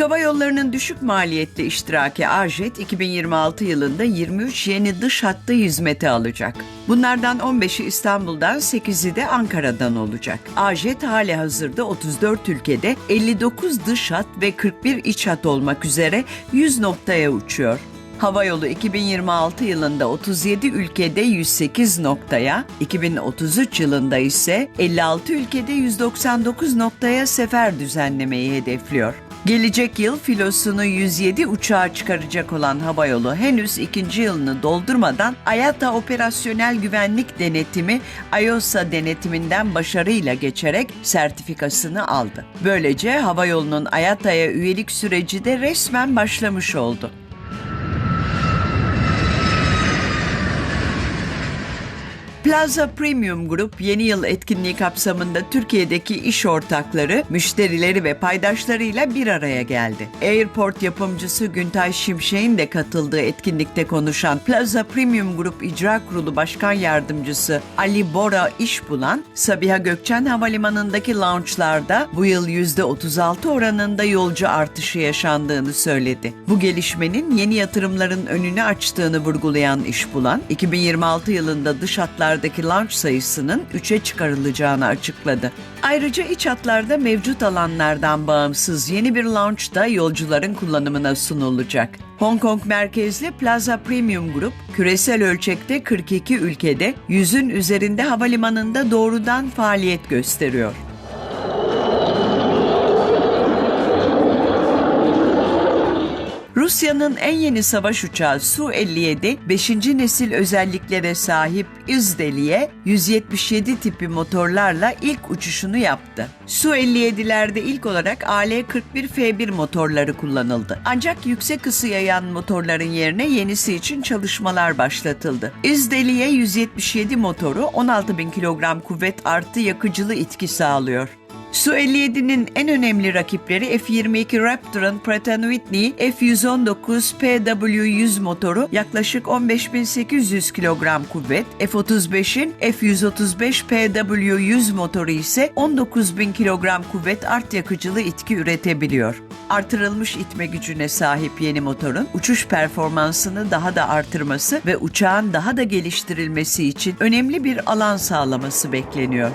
Hava Yolları'nın düşük maliyetli iştiraki Arjet 2026 yılında 23 yeni dış hattı hizmete alacak. Bunlardan 15'i İstanbul'dan, 8'i de Ankara'dan olacak. Arjet hali hazırda 34 ülkede 59 dış hat ve 41 iç hat olmak üzere 100 noktaya uçuyor. Havayolu 2026 yılında 37 ülkede 108 noktaya, 2033 yılında ise 56 ülkede 199 noktaya sefer düzenlemeyi hedefliyor. Gelecek yıl filosunu 107 uçağa çıkaracak olan havayolu henüz ikinci yılını doldurmadan IATA Operasyonel Güvenlik Denetimi IOSA denetiminden başarıyla geçerek sertifikasını aldı. Böylece havayolunun IATA'ya üyelik süreci de resmen başlamış oldu. Plaza Premium Group yeni yıl etkinliği kapsamında Türkiye'deki iş ortakları, müşterileri ve paydaşlarıyla bir araya geldi. Airport yapımcısı Güntay Şimşek'in de katıldığı etkinlikte konuşan Plaza Premium Group İcra Kurulu Başkan Yardımcısı Ali Bora İşbulan, Sabiha Gökçen Havalimanı'ndaki launchlarda bu yıl %36 oranında yolcu artışı yaşandığını söyledi. Bu gelişmenin yeni yatırımların önünü açtığını vurgulayan İşbulan, 2026 yılında dış hatlardaki launch sayısının 3'e çıkarılacağını açıkladı. Ayrıca iç hatlarda mevcut alanlardan bağımsız yeni bir launch da yolcuların kullanımına sunulacak. Hong Kong merkezli Plaza Premium Group, küresel ölçekte 42 ülkede 100'ün üzerinde havalimanında doğrudan faaliyet gösteriyor. Rusya'nın en yeni savaş uçağı Su-57, 5. nesil özelliklere sahip İzdeli'ye 177 tipi motorlarla ilk uçuşunu yaptı. Su-57'lerde ilk olarak AL-41F1 motorları kullanıldı. Ancak yüksek ısı yayan motorların yerine yenisi için çalışmalar başlatıldı. İzdeli'ye 177 motoru 16.000 kilogram kuvvet artı yakıcılı itki sağlıyor. Su-57'nin en önemli rakipleri F-22 Raptor'ın Pratt Whitney F-119 PW100 motoru yaklaşık 15.800 kilogram kuvvet, F-35'in F-135 PW100 motoru ise 19.000 kilogram kuvvet art yakıcılı itki üretebiliyor. Artırılmış itme gücüne sahip yeni motorun uçuş performansını daha da artırması ve uçağın daha da geliştirilmesi için önemli bir alan sağlaması bekleniyor.